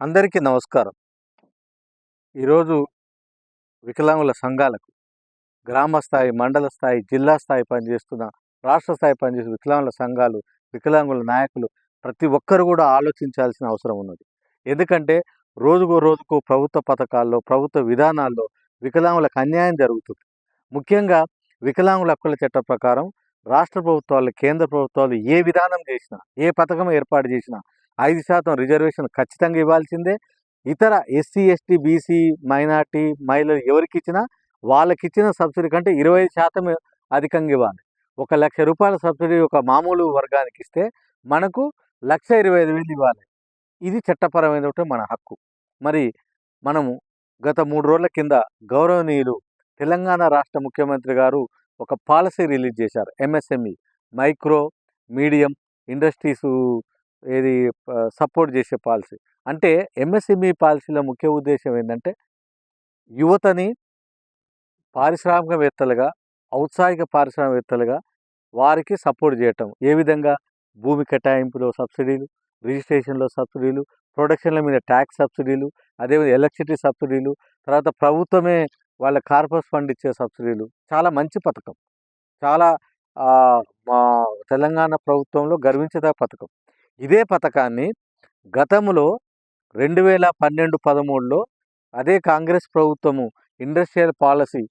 అందరికీ నమస్కారం. ఈరోజు వికలాంగుల సంఘాలకు గ్రామ స్థాయి మండల స్థాయి జిల్లా స్థాయి పనిచేస్తున్న రాష్ట్ర స్థాయి పనిచేస్తున్న వికలాంగుల సంఘాలు వికలాంగుల నాయకులు ప్రతి ఒక్కరు కూడా ఆలోచించాల్సిన అవసరం ఉన్నది. ఎందుకంటే రోజుకో రోజుకు ప్రభుత్వ పథకాల్లో ప్రభుత్వ విధానాల్లో వికలాంగులకు అన్యాయం జరుగుతుంది. ముఖ్యంగా వికలాంగుల హక్కుల చట్టం ప్రకారం రాష్ట్ర ప్రభుత్వాలు కేంద్ర ప్రభుత్వాలు ఏ విధానం చేసినా ఏ పథకం ఏర్పాటు చేసినా ఐదు శాతం రిజర్వేషన్ ఖచ్చితంగా ఇవ్వాల్సిందే. ఇతర ఎస్సీ ఎస్టీ బీసీ మైనార్టీ మహిళలు ఎవరికి ఇచ్చినా వాళ్ళకి ఇచ్చిన సబ్సిడీ కంటే ఇరవై శాతం అధికంగా ఇవ్వాలి. ఒక లక్ష రూపాయల సబ్సిడీ ఒక మామూలు వర్గానికి ఇస్తే మనకు లక్ష ఇరవై ఐదు వేలు ఇవ్వాలి. ఇది చట్టపరమైనటువంటి మన హక్కు. మరి మనము గత మూడు రోజుల కింద గౌరవనీయులు తెలంగాణ రాష్ట్ర ముఖ్యమంత్రి గారు ఒక పాలసీ రిలీజ్ చేశారు. ఎంఎస్ఎంఈ మైక్రో మీడియం ఇండస్ట్రీస్ ఏది సపోర్ట్ చేసే పాలసీ. అంటే ఎంఎస్ఎంఈ పాలసీల ముఖ్య ఉద్దేశం ఏంటంటే యువతని పారిశ్రామికవేత్తలుగా ఔత్సాహిక పారిశ్రామికవేత్తలుగా వారికి సపోర్ట్ చేయటం. ఏ విధంగా? భూమి కేటాయింపులో సబ్సిడీలు రిజిస్ట్రేషన్లో సబ్సిడీలు ప్రొడక్షన్ల మీద ట్యాక్స్ సబ్సిడీలు అదేవిధంగా ఎలక్ట్రిసిటీ సబ్సిడీలు తర్వాత ప్రభుత్వమే వాళ్ళ కార్పస్ ఫండ్ ఇచ్చే సబ్సిడీలు. చాలా మంచి పథకం. చాలా మా తెలంగాణ ప్రభుత్వంలో గర్వించదగ్గ పథకం. ఇదే పథకాన్ని గతంలో రెండు వేల పన్నెండు పదమూడులో అదే కాంగ్రెస్ ప్రభుత్వము ఇండస్ట్రియల్ పాలసీ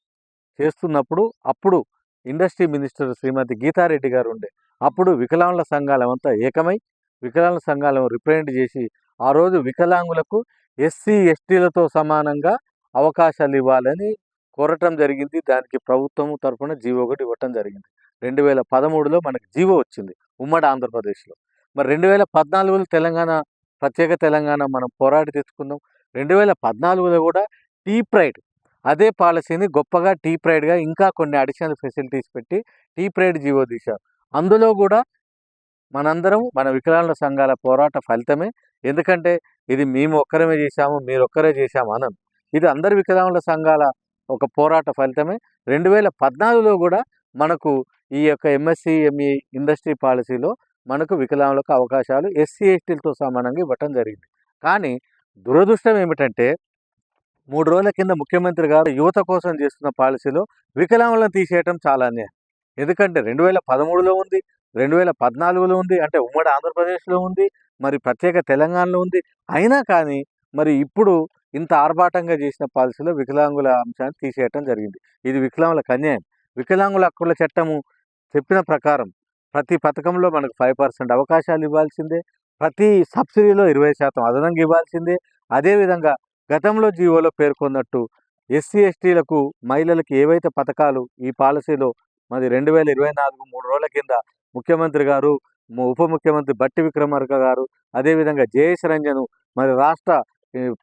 చేస్తున్నప్పుడు అప్పుడు ఇండస్ట్రీ మినిస్టర్ శ్రీమతి గీతారెడ్డి గారు ఉండే. అప్పుడు వికలాంగుల సంఘాలమంతా ఏకమై వికలాంగుల సంఘాలను రిప్రజెంట్ చేసి ఆ రోజు వికలాంగులకు ఎస్సీ ఎస్టీలతో సమానంగా అవకాశాలు ఇవ్వాలని కోరటం జరిగింది. దానికి ప్రభుత్వం తరఫున జీవో ఒకటి ఇవ్వటం జరిగింది. రెండు వేల పదమూడులో మనకు జీవో వచ్చింది ఉమ్మడి ఆంధ్రప్రదేశ్లో. మరి రెండు వేల పద్నాలుగులో తెలంగాణ ప్రత్యేక తెలంగాణ మనం పోరాడి తెచ్చుకుందాం రెండు వేల పద్నాలుగులో కూడా టీ ప్రైడ్ అదే పాలసీని గొప్పగా టీ ప్రైడ్గా ఇంకా కొన్ని అడిషనల్ ఫెసిలిటీస్ పెట్టి టీ ప్రైడ్ జీవో తీశారు. అందులో కూడా మనందరం మన వికలాంగుల సంఘాల పోరాట ఫలితమే. ఎందుకంటే ఇది మేము ఒక్కరమే చేశాము మీరు ఒక్కరే చేశాము అనం ఇది అందరి వికలాంగుల సంఘాల ఒక పోరాట ఫలితమే. రెండు వేల పద్నాలుగులో కూడా మనకు ఈ యొక్క ఎంఎస్సి ఎంఈ ఇండస్ట్రీ పాలసీలో మనకు వికలాంగులకు అవకాశాలు ఎస్సీ ఎస్టీలతో సమానంగా ఇవ్వటం జరిగింది. కానీ దురదృష్టం ఏమిటంటే మూడు రోజుల కింద ముఖ్యమంత్రి గారు యువత కోసం చేస్తున్న పాలసీలో వికలాంగులను తీసేయటం చాలా అన్యాయం. ఎందుకంటే రెండు వేల పదమూడులో ఉంది రెండు వేల పద్నాలుగులో ఉంది అంటే ఉమ్మడి ఆంధ్రప్రదేశ్లో ఉంది మరి ప్రత్యేక తెలంగాణలో ఉంది. అయినా కానీ మరి ఇప్పుడు ఇంత ఆర్భాటంగా చేసిన పాలసీలో వికలాంగుల అంశాన్ని తీసేయటం జరిగింది. ఇది వికలాంగులకు అన్యాయం. వికలాంగుల హక్కుల చట్టము చెప్పిన ప్రకారం ప్రతి పథకంలో మనకు ఫైవ్ పర్సెంట్ అవకాశాలు ఇవ్వాల్సిందే. ప్రతి సబ్సిడీలో ఇరవై శాతం అదనంగా ఇవ్వాల్సిందే. అదేవిధంగా గతంలో జీవోలో పేర్కొన్నట్టు ఎస్సీ ఎస్టీలకు మహిళలకు ఏవైతే పథకాలు ఈ పాలసీలో మరి రెండు వేల ఇరవై నాలుగు మూడు రోజుల కింద ముఖ్యమంత్రి గారు ఉప ముఖ్యమంత్రి బట్టి విక్రమార్క గారు అదేవిధంగా జేఎస్ రంజను మరి రాష్ట్ర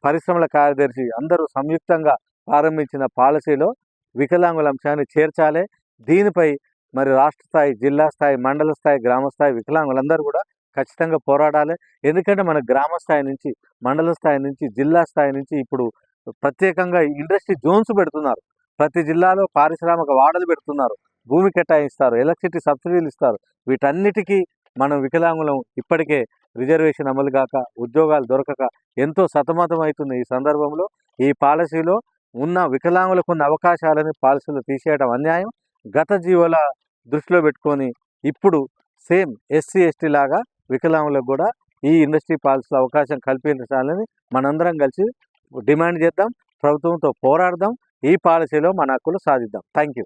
పరిశ్రమల కార్యదర్శి అందరూ సంయుక్తంగా ప్రారంభించిన పాలసీలో వికలాంగుల అంశాన్ని చేర్చాలి. దీనిపై మరి రాష్ట్ర స్థాయి జిల్లా స్థాయి మండల స్థాయి గ్రామ స్థాయి వికలాంగులందరూ కూడా ఖచ్చితంగా పోరాడాలి. ఎందుకంటే మన గ్రామ స్థాయి నుంచి మండల స్థాయి నుంచి జిల్లా స్థాయి నుంచి ఇప్పుడు ప్రత్యేకంగా ఇండస్ట్రీ జోన్స్ పెడుతున్నారు. ప్రతి జిల్లాలో పారిశ్రామిక వాడలు పెడుతున్నారు. భూమి కేటాయిస్తారు ఎలక్ట్రిసిటీ సబ్సిడీలు ఇస్తారు. వీటన్నిటికీ మనం వికలాంగులం ఇప్పటికే రిజర్వేషన్ అమలు కాక ఉద్యోగాలు దొరకక ఎంతో సతమతం అవుతుంది ఈ సందర్భంలో ఈ పాలసీలో ఉన్న వికలాంగులకు ఉన్న అవకాశాలని పాలసీలు తీసేయడం అన్యాయం. గత జీవోల దృష్టిలో పెట్టుకొని ఇప్పుడు సేమ్ ఎస్సీ ఎస్టీ లాగా వికలాంగులకు కూడా ఈ ఇండస్ట్రీ పాలసీలో అవకాశం కల్పించాలని మనందరం కలిసి డిమాండ్ చేద్దాం ప్రభుత్వంతో పోరాడదాం ఈ పాలసీలో మన హక్కులు సాధిద్దాం. Thank you